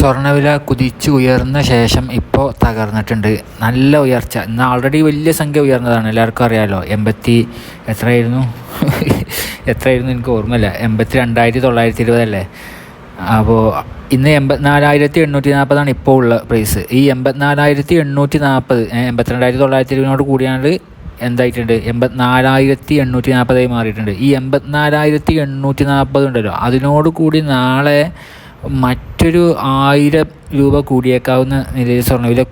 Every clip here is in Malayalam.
സ്വർണവില കുതിച്ചു ഉയർന്ന ശേഷം ഇപ്പോൾ തകർന്നിട്ടുണ്ട്. നല്ല ഉയർച്ച. ഇന്ന് ആൾറെഡി വലിയ സംഖ്യ ഉയർന്നതാണ്. എല്ലാവർക്കും അറിയാമല്ലോ എൺപത്തി എത്രയായിരുന്നു? എത്രയായിരുന്നു എനിക്ക് ഓർമ്മയില്ല. എൺപത്തി രണ്ടായിരത്തി തൊള്ളായിരത്തി ഇരുപതല്ലേ അപ്പോൾ ഇന്ന് എൺപത്തിനാലായിരത്തി എണ്ണൂറ്റി നാൽപ്പതാണ് ഇപ്പോൾ ഉള്ള പ്രൈസ് ഈ എൺപത്തിനാലായിരത്തി എണ്ണൂറ്റി നാൽപ്പത് എൺപത്തിരണ്ടായിരത്തി തൊള്ളായിരത്തി ഇരുപതിനോട് കൂടിയാണ് എന്തായിട്ടുണ്ട്? എൺപത്തിനാലായിരത്തി എണ്ണൂറ്റി നാൽപ്പതായി മാറിയിട്ടുണ്ട്. ഈ എൺപത്തിനാലായിരത്തി എണ്ണൂറ്റി നാൽപ്പത് ഉണ്ടല്ലോ. അതിനോട് കൂടി നാളെ മറ്റൊരു ആയിരം രൂപ കൂടിയേക്കാവുന്ന നിലയിൽ സ്വർണവില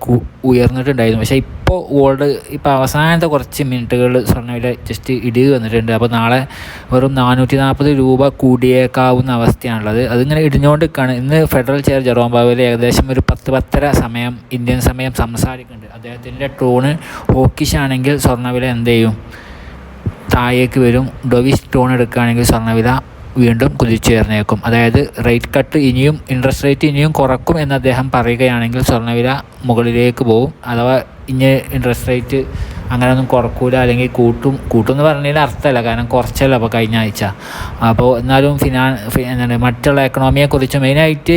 ഉയർന്നിട്ടുണ്ടായിരുന്നു. പക്ഷേ ഇപ്പോൾ ഗോൾഡ് ഇപ്പോൾ അവസാനത്തെ കുറച്ച് മിനിറ്റുകൾ സ്വർണവില ജസ്റ്റ് ഇടിവ് വന്നിട്ടുണ്ട്. അപ്പോൾ നാളെ വെറും നാനൂറ്റി നാൽപ്പത് രൂപ കൂടിയേക്കാവുന്ന അവസ്ഥയാണുള്ളത്. അതിങ്ങനെ ഇടിഞ്ഞുകൊണ്ട് നിൽക്കുകയാണ് ഇന്ന് ഫെഡറൽ ചെയർ ജെറോം ബാബുവിൽ ഏകദേശം ഒരു പത്ത് പത്തര സമയം ഇന്ത്യൻ സമയം സംസാരിക്കുന്നുണ്ട്. അദ്ദേഹത്തിന്റെ ടോണ് ഹോക്കിഷ് ആണെങ്കിൽ സ്വർണവില എന്ത് ചെയ്യും? താഴേക്ക് വരും. ഡൊവിഷ് ടോൺ എടുക്കുകയാണെങ്കിൽ സ്വർണവില വീണ്ടും കുതിച്ചുയർന്നേക്കും. അതായത് റേറ്റ് കട്ട് ഇനിയും ഇൻട്രസ്റ്റ് റേറ്റ് ഇനിയും കുറക്കും എന്ന് അദ്ദേഹം പറയുകയാണെങ്കിൽ സ്വർണവില മുകളിലേക്ക് പോകും അഥവാ ഇനി ഇൻട്രസ്റ്റ് റേറ്റ് അങ്ങനെ ഒന്നും കുറക്കൂല അല്ലെങ്കിൽ കൂട്ടും കൂട്ടും എന്ന് പറഞ്ഞതിൽ അർത്ഥമല്ല. കാരണം കുറച്ചല്ല അപ്പോൾ കഴിഞ്ഞ ആഴ്ച. അപ്പോൾ എന്നാലും ഫിനാ എന്താണ് മറ്റുള്ള എക്കണോമിയെക്കുറിച്ച് മെയിനായിട്ട്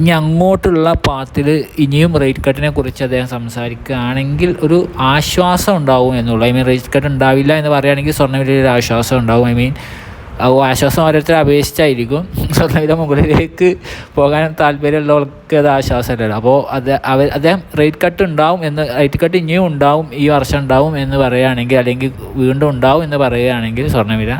ഇനി അങ്ങോട്ടുള്ള പാത്തിൽ ഇനിയും റേറ്റ് കട്ടിനെ കുറിച്ച് അദ്ദേഹം സംസാരിക്കുകയാണെങ്കിൽ ഒരു ആശ്വാസം ഉണ്ടാവും എന്നുള്ളൂ ഐ മീൻ റേറ്റ് കട്ട് ഉണ്ടാവില്ല എന്ന് പറയുകയാണെങ്കിൽ സ്വർണവിലയിൽ ഒരു ആശ്വാസം ഉണ്ടാവും. ഐ മീൻ ആശ്വാസം ഓരോരുത്തർ അപേക്ഷിച്ചായിരിക്കും. സ്വർണവില മുകളിലേക്ക് പോകാൻ താല്പര്യമുള്ളവർക്ക് അത് ആശ്വാസമല്ലല്ലോ. അപ്പോൾ അത് അവർ അദ്ദേഹം റേറ്റ് കട്ട് ഉണ്ടാവും എന്ന് റേറ്റ് കട്ട് ഇനിയും ഉണ്ടാവും ഈ വർഷം ഉണ്ടാവും എന്ന് പറയുകയാണെങ്കിൽ അല്ലെങ്കിൽ വീണ്ടും ഉണ്ടാവും എന്ന് പറയുകയാണെങ്കിൽ സ്വർണവില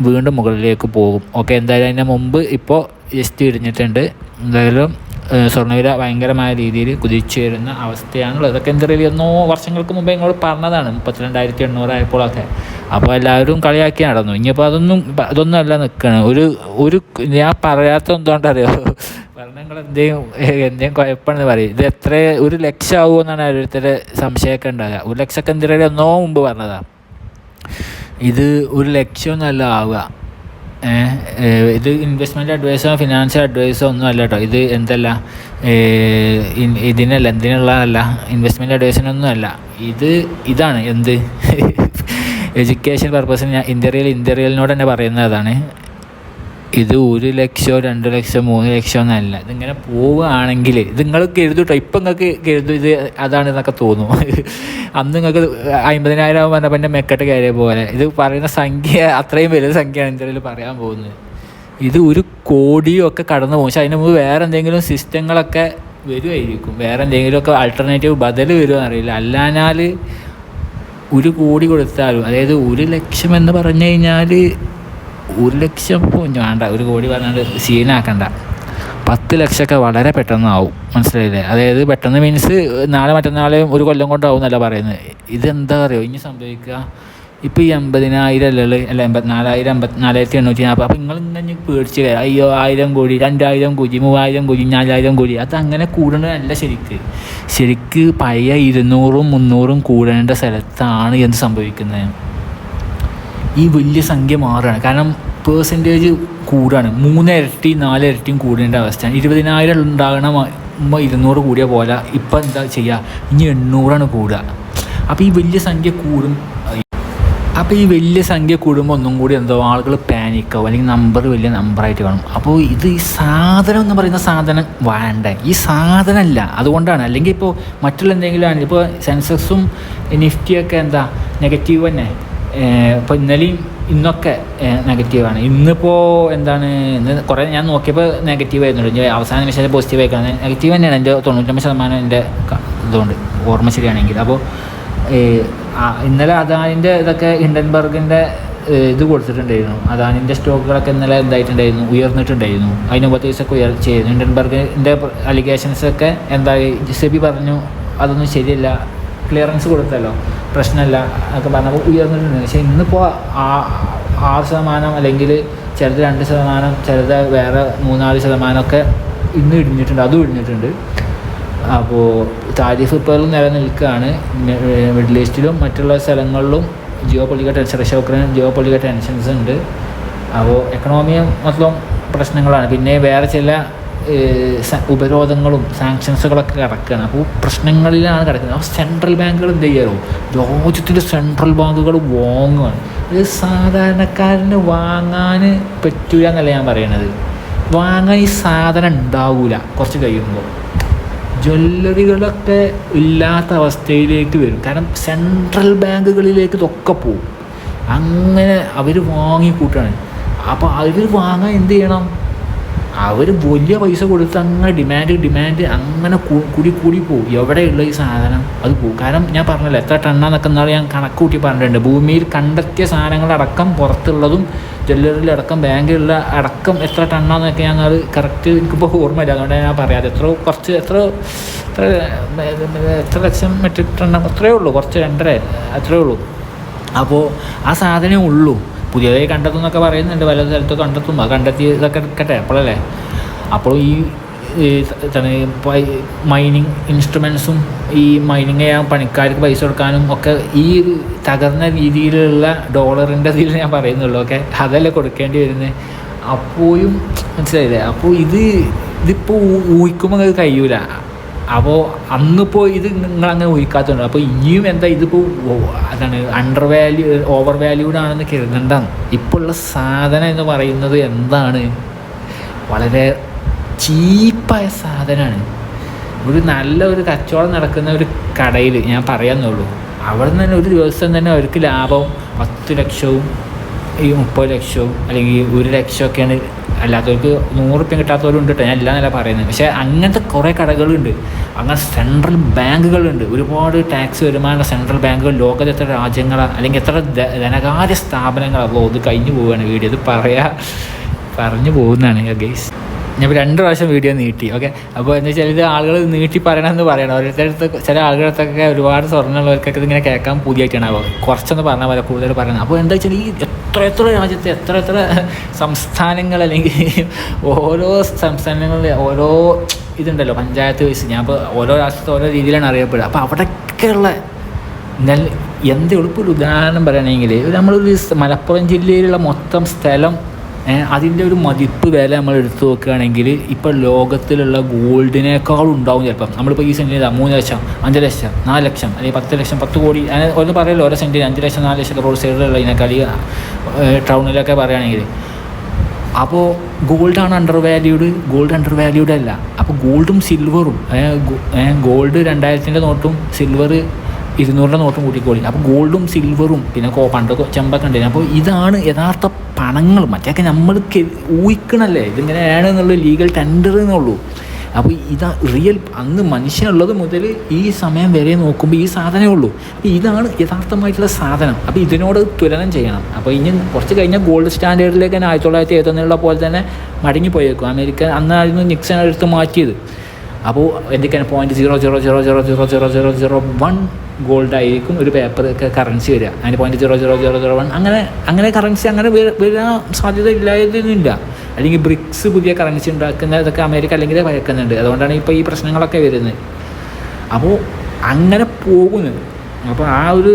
വീണ്ടും മുകളിലേക്ക് പോകും. ഓക്കെ എന്തായാലും അതിന് മുമ്പ് ഇപ്പോൾ ജസ്റ്റ് ഇടിഞ്ഞിട്ടുണ്ട്. എന്തായാലും സ്വർണവില ഭയങ്കരമായ രീതിയിൽ കുതിച്ചു വരുന്ന അവസ്ഥയാണുള്ളത്. അതൊക്കെ എന്താ പറയുക എന്നോ വർഷങ്ങൾക്ക് മുമ്പേ ഇങ്ങോട്ട് പറഞ്ഞതാണ്. മുപ്പത്തിരണ്ടായിരത്തി എണ്ണൂറായപ്പോഴൊക്കെ അപ്പോൾ എല്ലാവരും കളിയാക്കി നടന്നു. ഇനിയിപ്പോൾ അതൊന്നും അതൊന്നും അല്ല നിൽക്കണം ഒരു ഒരു ഞാൻ പറയാത്ത എന്തുകൊണ്ടറിയോ? ഭരണങ്ങൾ എന്തെങ്കിലും എന്തെങ്കിലും കുഴപ്പമെന്ന് പറയും. ഇത് എത്ര ഒരു ലക്ഷം എന്നാണ് ഓരോരുത്തരുടെ സംശയമൊക്കെ ഉണ്ടാകുക ഒരു ലക്ഷമൊക്കെ എന്തിനും എന്നോ മുമ്പ് പറഞ്ഞതാണ് ഇത് ഒരു ലക്ഷ്യമൊന്നുമല്ല ആവുക. ഇത് ഇൻവെസ്റ്റ്മെന്റ് അഡ്വൈസോ ഫിനാൻഷ്യൽ അഡ്വൈസോ ഒന്നും അല്ല കേട്ടോ ഇത് എന്തല്ല? ഇതിനല്ല എന്തിനുള്ളതല്ല? ഇൻവെസ്റ്റ്മെന്റ് അഡ്വൈസിനൊന്നും അല്ല. ഇത് ഇതാണ്. എന്ത്? എഡ്യൂക്കേഷൻ പർപ്പസിന് ഞാൻ ഇന്ത്യറിയൽ ഇന്ത്യറിയലിനോട് തന്നെ പറയുന്നതാണ് ഇത് ഒരു ലക്ഷമോ രണ്ട് ലക്ഷം മൂന്ന് ലക്ഷമോ എന്നല്ല. ഇതിങ്ങനെ പോവുകയാണെങ്കിൽ ഇത് നിങ്ങൾ കരുതും കേട്ടോ ഇപ്പം നിങ്ങൾക്ക് കരുതും ഇത് അതാണ് എന്നൊക്കെ തോന്നും. അന്ന് നിങ്ങൾക്ക് അമ്പതിനായിരം ആകുമ്പോൾ പറഞ്ഞപ്പോൾ എന്റെ മെക്കെട്ട് കയറിയ പോലെ. ഇത് പറയുന്ന സംഖ്യ അത്രയും വലിയ സംഖ്യയാണ് ഇന്ത്യയിൽ പറയാൻ പോകുന്നത്. ഇത് ഒരു കോടിയും ഒക്കെ കടന്നു പോകും. പക്ഷെ അതിന് മുമ്പ് വേറെ എന്തെങ്കിലും സിസ്റ്റങ്ങളൊക്കെ വരുമായിരിക്കും വേറെ എന്തെങ്കിലുമൊക്കെ ആൾട്ടർനേറ്റീവ് ബദൽ വരുമോ അറിയില്ല. അല്ലാഞ്ഞാൽ ഒരു കോടി കൊടുത്താലും അതായത് ഒരു ലക്ഷം എന്ന് പറഞ്ഞു കഴിഞ്ഞാൽ ഒരു ലക്ഷം വേണ്ട ഒരു കോടി പറഞ്ഞാൽ സീനാക്കണ്ട പത്ത് ലക്ഷമൊക്കെ വളരെ പെട്ടെന്ന് ആവും മനസ്സിലായില്ലേ? അതായത് പെട്ടെന്ന് മീൻസ് നാളെ മറ്റന്നാളെയും ഒരു കൊല്ലം കൊണ്ടാവും എന്നല്ല പറയുന്നത്. ഇതെന്താ പറയുക ഇനി സംഭവിക്കുക. ഇപ്പോൾ ഈ എൺപതിനായിരം അല്ലേ അല്ല എൺപത്തിനാലായിരം അമ്പത്തിനാലായിരത്തി എണ്ണൂറ്റി നാൽപ്പത് അപ്പോൾ നിങ്ങൾ ഇങ്ങനെ പേടിച്ച് അയ്യോ ആയിരം കോടി രണ്ടായിരം കോടി മൂവായിരം കോടി നാലായിരം കോടി. അത് അങ്ങനെ കൂടേണ്ടതല്ല ശരിക്ക്. ശരിക്ക് പഴയ ഇരുന്നൂറും മുന്നൂറും കൂടേണ്ട സ്ഥലത്താണ് എന്ത് സംഭവിക്കുന്നത്? ഈ വലിയ സംഖ്യ മാറുകയാണ് കാരണം പേഴ്സന്റേജ് കൂടുകയാണ് മൂന്ന് ഇരട്ടി നാല് ഇരട്ടിയും കൂടേണ്ട അവസ്ഥയാണ്. ഇരുപതിനായിരം ഉണ്ടാകണം ഇരുന്നൂറ് കൂടിയ പോലെ ഇപ്പം എന്താ ചെയ്യുക ഇനി എണ്ണൂറാണ് കൂടുക. അപ്പോൾ ഈ വലിയ സംഖ്യ കൂടും അപ്പോൾ ഈ വലിയ സംഖ്യ കൂടുമ്പോൾ ഒന്നും കൂടി എന്തോ ആളുകൾ പാനിക്കാവും അല്ലെങ്കിൽ നമ്പർ വലിയ നമ്പറായിട്ട് കാണും. അപ്പോൾ ഇത് ഈ സാധനം എന്ന് പറയുന്ന സാധനം വേണ്ട? ഈ സാധനമല്ല അതുകൊണ്ടാണ്. അല്ലെങ്കിൽ ഇപ്പോൾ മറ്റുള്ള എന്തെങ്കിലും ഇപ്പോൾ സെൻസസും നിഫ്റ്റിയൊക്കെ എന്താ? നെഗറ്റീവ് തന്നെ. ഇപ്പോൾ ഇന്നലെയും ഇന്നൊക്കെ നെഗറ്റീവാണ് ഇന്നിപ്പോൾ എന്താണ് ഇന്ന് കുറേ ഞാൻ നോക്കിയപ്പോൾ നെഗറ്റീവ് ആയിരുന്നു ഇനി അവസാന നിമിഷത്തിൽ പോസിറ്റീവ് ആയിക്കാണ്. നെഗറ്റീവ് തന്നെയാണ് എന്റെ തൊണ്ണൂറ്റൊമ്പത് ശതമാനം എന്റെ ഇതുകൊണ്ട് ഓർമ്മ ശരിയാണെങ്കിൽ. അപ്പോൾ ഇന്നലെ അദാനിന്റെ ഇതൊക്കെ ഹിൻഡൻബർഗിന്റെ ഇത് കൊടുത്തിട്ടുണ്ടായിരുന്നു. അദാനിന്റെ സ്റ്റോക്കുകളൊക്കെ ഇന്നലെ എന്തായിട്ടുണ്ടായിരുന്നു? ഉയർന്നിട്ടുണ്ടായിരുന്നു. അതിന് മുമ്പത്തെ ദിവസമൊക്കെ ഉയർച്ചയായിരുന്നു ഹിൻഡൻബർഗിന്റെ അലിഗേഷൻസൊക്കെ എന്തായി? സെബി പറഞ്ഞു അതൊന്നും ശരിയല്ല. ക്ലിയറൻസ് കൊടുത്തല്ലോ പ്രശ്നമല്ല എന്നൊക്കെ പറഞ്ഞപ്പോൾ ഉയർന്നിട്ടുണ്ട്. പക്ഷേ ഇന്നിപ്പോൾ ആ ആറ് ശതമാനം അല്ലെങ്കിൽ ചിലത് രണ്ട് ശതമാനം ചിലത് വേറെ മൂന്നാൽ ശതമാനമൊക്കെ ഇന്ന് ഇടിഞ്ഞിട്ടുണ്ട് അതും ഇടിഞ്ഞിട്ടുണ്ട്. അപ്പോൾ താരിഫ് ഇപ്പോൾ നിലനിൽക്കുകയാണ് മിഡിൽ ഈസ്റ്റിലും മറ്റുള്ള സ്ഥലങ്ങളിലും geo political tension Russia Ukraine geo political tensions ഉണ്ട്. അപ്പോൾ എക്കണോമിയും മൊത്തം പ്രശ്നങ്ങളാണ്. പിന്നെ വേറെ ചില ഉപരോധങ്ങളും സാങ്ഷൻസുകളൊക്കെ കിടക്കുകയാണ് അപ്പോൾ പ്രശ്നങ്ങളിലാണ് കിടക്കുന്നത്. അപ്പോൾ സെൻട്രൽ ബാങ്കുകൾ എന്ത് ചെയ്യാറോ രാജ്യത്തിന്റെ സെൻട്രൽ ബാങ്കുകൾ വാങ്ങുകയാണ് ഇത് സാധാരണക്കാരന് വാങ്ങാൻ പറ്റില്ല എന്നല്ല ഞാൻ പറയണത്. വാങ്ങാൻ ഈ സാധനം ഉണ്ടാവില്ല കുറച്ച് കഴിയുമ്പോൾ. ജ്വല്ലറികളൊക്കെ ഇല്ലാത്ത അവസ്ഥയിലേക്ക് വരും. കാരണം സെൻട്രൽ ബാങ്കുകളിലേക്ക് ഇതൊക്കെ പോകും. അങ്ങനെ അവർ വാങ്ങിക്കൂട്ടാണ്. അപ്പോൾ അവർ വാങ്ങാൻ എന്ത് ചെയ്യണം? അവർ വലിയ പൈസ കൊടുത്ത് അങ്ങനെ ഡിമാൻഡ് ഡിമാൻഡ് അങ്ങനെ കൂടി കൂടി പോകും എവിടെയുള്ള ഈ സാധനം? അത് പോകും കാരണം ഞാൻ പറഞ്ഞല്ലോ എത്ര ടണ്ണാന്നൊക്കെ എന്നാൾ ഞാൻ കണക്ക് കൂട്ടി പറഞ്ഞിട്ടുണ്ട്. ഭൂമിയിൽ കണ്ടെത്തിയ സാധനങ്ങളടക്കം പുറത്തുള്ളതും ജ്വല്ലറിയിലടക്കം ബാങ്കിലുള്ള അടക്കം എത്ര ടണ്ണാന്നൊക്കെ ഞാൻ അത് കറക്റ്റ് എനിക്കിപ്പോൾ ഓർമ്മയില്ല. അതുകൊണ്ട് ഞാൻ പറയാതെ എത്ര കുറച്ച് എത്ര എത്ര എത്ര ലക്ഷം മെട്രിക് ടണ്ണ് അത്രയേ ഉള്ളൂ. കുറച്ച് രണ്ടര അത്രയേ ഉള്ളൂ. അപ്പോൾ ആ സാധനമേ ഉള്ളൂ. പുതിയതായി കണ്ടെത്തും എന്നൊക്കെ പറയുന്നുണ്ട്. പല സ്ഥലത്ത് കണ്ടെത്തും. അത് കണ്ടെത്തി ഇതൊക്കെ എടുക്കട്ടെ. അപ്പോഴല്ലേ? അപ്പോൾ ഈ മൈനിങ് ഇൻസ്ട്രുമെൻസും ഈ മൈനിങ് ചെയ്യാൻ പണിക്കാർക്ക് പൈസ കൊടുക്കാനും ഒക്കെ ഈ ഒരു തകർന്ന രീതിയിലുള്ള ഡോളറിന്റെ ഇതിൽ ഞാൻ പറയുന്നുള്ളൂ. ഓക്കെ? അതല്ലേ കൊടുക്കേണ്ടി വരുന്നത് അപ്പോഴും മനസ്സിലായില്ലേ? അപ്പോൾ ഇത് ഇതിപ്പോൾ ഊഹിക്കുമ്പോൾ അത് കഴിയൂല. അപ്പോൾ അന്നിപ്പോൾ ഇത് നിങ്ങളങ്ങനെ ഊഹിക്കാത്തതുണ്ട് അപ്പോൾ ഇനിയും എന്താ ഇതിപ്പോൾ അതാണ് അണ്ടർ വാല്യൂ ഓവർ വാല്യൂഡ് ആണെന്ന് കരുതണ്ടാണ് ഇപ്പോൾ ഉള്ള സാധനം എന്ന് പറയുന്നത് എന്താണ്? വളരെ ചീപ്പായ സാധനമാണ് ഒരു നല്ല ഒരു കച്ചവടം നടക്കുന്ന ഒരു കടയിൽ ഞാൻ പറയാമെന്നുള്ളൂ അവിടെ നിന്ന് തന്നെ ഒരു ദിവസം തന്നെ അവർക്ക് ലാഭം പത്ത് ലക്ഷവും ഈ മുപ്പത് ലക്ഷവും അല്ലെങ്കിൽ ഒരു ലക്ഷമൊക്കെയാണ് അല്ലാത്തവർക്ക് നൂറ് കിട്ടാത്തവരും ഉണ്ട് കേട്ടോ ഞാൻ എല്ലാം നല്ല പറയുന്നത്. പക്ഷേ അങ്ങനത്തെ കുറേ കടകളുണ്ട്. അങ്ങനെ സെൻട്രൽ ബാങ്കുകളുണ്ട്. ഒരുപാട് ടാക്സ് വരുമാനമുള്ള സെൻട്രൽ ബാങ്കുകൾ ലോകത്തെ എത്ര രാജ്യങ്ങളാണ് അല്ലെങ്കിൽ എത്ര ധനകാര്യ സ്ഥാപനങ്ങളാണ് അത് കഴിഞ്ഞു പോവുകയാണ് വീഡിയോ. ഇത് പറയാ പറഞ്ഞു പോകുന്നതാണ് ഗൈസ് ഞാൻ രണ്ട് പ്രാവശ്യം വീഡിയോ നീട്ടി. ഓക്കെ അപ്പോൾ എന്താ വെച്ചാൽ ഇത് ആളുകൾ നീട്ടി പറയണമെന്ന് പറയണം. ഓരോരുത്തരടുത്ത് ചില ആളുകളടുത്തൊക്കെ ഒരുപാട് സ്വർണമുള്ളവർക്കൊക്കെ ഇതിങ്ങനെ കേൾക്കാൻ പുതിയായിട്ടാണ്. അപ്പോൾ കുറച്ചൊന്ന് പറഞ്ഞാൽ പോലെ കൂടുതൽ പറയണം. അപ്പോൾ എന്താ വെച്ചാൽ ഈ എത്ര എത്ര രാജ്യത്തെ എത്ര എത്ര സംസ്ഥാനങ്ങൾ അല്ലെങ്കിൽ ഓരോ സംസ്ഥാനങ്ങളിലെ ഓരോ ഇതുണ്ടല്ലോ പഞ്ചായത്ത് വൈസ്. ഞാൻ ഇപ്പോൾ ഓരോ രാഷ്ട്രത്തെ ഓരോ രീതിയിലാണ് അറിയപ്പെടുക. അപ്പോൾ അവിടെയൊക്കെയുള്ള നല്ല എന്ത് എളുപ്പമൊരു ഉദാഹരണം പറയുകയാണെങ്കിൽ നമ്മളൊരു മലപ്പുറം ജില്ലയിലുള്ള മൊത്തം സ്ഥലം അതിന്റെ ഒരു മതിപ്പ് വില നമ്മൾ എടുത്തു നോക്കുകയാണെങ്കിൽ ഇപ്പോൾ ലോകത്തിലുള്ള ഗോൾഡിനേക്കാളും ഉണ്ടാവും ചിലപ്പം. നമ്മളിപ്പോൾ ഈ സെന്റിന് മൂന്ന് ലക്ഷം അഞ്ച് ലക്ഷം നാല് ലക്ഷം അല്ലെങ്കിൽ പത്ത് ലക്ഷം പത്ത് കോടി അങ്ങനെ ഒന്ന് പറയല്ലോ ഓരോ സെന്റിന് അഞ്ച് ലക്ഷം നാല് ലക്ഷം റോഡ് സൈഡിലുള്ള ഇതിനേക്കാൾ ഈ ടൗണിലൊക്കെ പറയുകയാണെങ്കിൽ. അപ്പോൾ ഗോൾഡാണ് under valued gold under valued അല്ല അപ്പോൾ ഗോൾഡും സിൽവറും ഗോൾഡ് രണ്ടായിരത്തിന്റെ നോട്ടും സിൽവർ ഇരുന്നൂറിന്റെ നോട്ടും കൂട്ടിക്കോളി. അപ്പോൾ ഗോൾഡും സിൽവറും പിന്നെ കോ പണ്ട് ചെമ്പൊക്കെ ഉണ്ടായിരുന്നു. അപ്പോൾ ഇതാണ് യഥാർത്ഥ പണങ്ങൾ. മറ്റൊക്കെ നമ്മൾ ഊഹിക്കണല്ലേ? ഇതിങ്ങനെയാണ് എന്നുള്ള ലീഗൽ ടെൻഡർ എന്നുള്ളൂ അപ്പോൾ ഇതാ റിയൽ അന്ന് മനുഷ്യനുള്ളത് മുതൽ ഈ സമയം വരെ നോക്കുമ്പോൾ ഈ സാധനമേ ഉള്ളൂ. അപ്പോൾ ഇതാണ് യഥാർത്ഥമായിട്ടുള്ള സാധനം. അപ്പോൾ ഇതിനോട് തുലനം ചെയ്യണം. അപ്പോൾ ഇനി കുറച്ച് കഴിഞ്ഞാൽ ഗോൾഡ് സ്റ്റാൻഡേർഡിലേക്ക് തന്നെ ആയിരത്തി തൊള്ളായിരത്തി എഴുപത്തൊന്നിലുള്ള പോലെ തന്നെ മടങ്ങിപ്പോയേക്കും. അമേരിക്ക അന്നായിരുന്നു നിക്സൺ എടുത്ത് മാറ്റിയത്. അപ്പോൾ എന്തൊക്കെയാണ് point zero zero zero zero zero zero zero zero one gold ആയിരിക്കും ഒരു പേപ്പർ കറൻസി വരിക അതിന് point zero zero zero zero one അങ്ങനെ അങ്ങനെ കറൻസി അങ്ങനെ വര- വരാൻ സാധ്യത ഇല്ലായിരുന്നില്ല അല്ലെങ്കിൽ ബ്രിക്സ് പുതിയ കറൻസി ഉണ്ടാക്കുന്ന ഇതൊക്കെ അമേരിക്ക അല്ലെങ്കിൽ ഭയക്കുന്നുണ്ട് അതുകൊണ്ടാണ് ഇപ്പോൾ ഈ പ്രശ്നങ്ങളൊക്കെ വരുന്നത് അപ്പോൾ അങ്ങനെ പോകുന്നത് അപ്പോൾ ആ ഒരു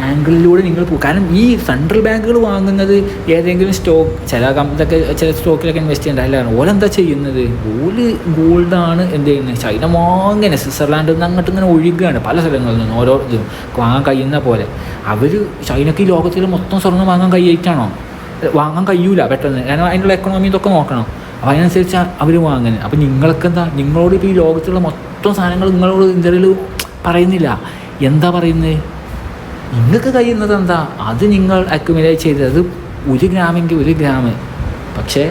ആംഗിളിലൂടെ നിങ്ങൾ പോകും കാരണം ഈ സെൻട്രൽ ബാങ്കുകൾ വാങ്ങുന്നത് ഏതെങ്കിലും സ്റ്റോക്ക് ചില ഇതൊക്കെ ചില സ്റ്റോക്കിലൊക്കെ ഇൻവെസ്റ്റ് ചെയ്യേണ്ട അല്ല ഓലെന്താ ചെയ്യുന്നത്? ഓൽ ഗോൾഡാണ് എന്ത് ചെയ്യുന്നത്? ചൈന വാങ്ങനെ സ്വിറ്റ്സർലാൻഡിൽ നിന്ന് അങ്ങോട്ട് ഇങ്ങനെ ഒഴുകുകയാണ് പല സ്ഥലങ്ങളിൽ നിന്ന് ഓരോ ഇതും. വാങ്ങാൻ കഴിയുന്ന പോലെ. അവർ ചൈനക്ക് ഈ ലോകത്തിൽ മൊത്തം സ്വർണം വാങ്ങാൻ കഴിയായിട്ടാണോ വാങ്ങാൻ കഴിയൂല പെട്ടെന്ന്. കാരണം അതിനുള്ള എക്കണോമി ഇതൊക്കെ നോക്കണം. അപ്പോൾ അതിനനുസരിച്ച് അവർ വാങ്ങുന്നത് അപ്പോൾ നിങ്ങൾക്ക് എന്താ നിങ്ങളോട് ഇപ്പോൾ ഈ ലോകത്തുള്ള മൊത്തം സാധനങ്ങൾ നിങ്ങളോട് ഇന്ത്യയിൽ പറയുന്നില്ല. എന്താ പറയുന്നത്? നിങ്ങൾക്ക് കഴിയുന്നത് എന്താ? അത് നിങ്ങൾ അക്യുമുലേറ്റ് ചെയ്തത്. ഒരു ഗ്രാമെങ്കിൽ ഒരു ഗ്രാം പക്ഷേ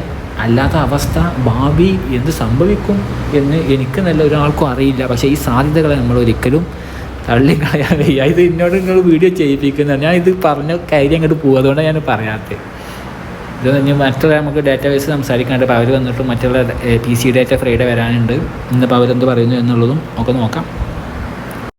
അല്ലാത്ത അവസ്ഥ ഭാവി എന്ത് സംഭവിക്കും എന്ന് എനിക്ക് നല്ല ഒരാൾക്കും അറിയില്ല. പക്ഷേ ഈ സാധ്യതകളെ നമ്മൾ ഒരിക്കലും തള്ളിക്കളയാൻ വയ്യ ഇത് എന്നോട് നിങ്ങൾ വീഡിയോ ചെയ്യിപ്പിക്കുന്ന ഞാൻ ഇത് പറഞ്ഞ കാര്യം അങ്ങോട്ട് പോകും അതുകൊണ്ടാണ് ഞാൻ പറയാത്തത് ഇത് കഴിഞ്ഞ് മറ്റുള്ള നമുക്ക് ഡാറ്റ ബേസ് സംസാരിക്കാണ്ട് അപ്പോൾ അവർ വന്നിട്ട് മറ്റുള്ള പി സി ഡാറ്റ ഫ്രൈഡേ വരാനുണ്ട്. ഇന്നിപ്പോൾ അവരെന്ത് പറയുന്നു എന്നുള്ളതും ഒക്കെ നോക്കാം.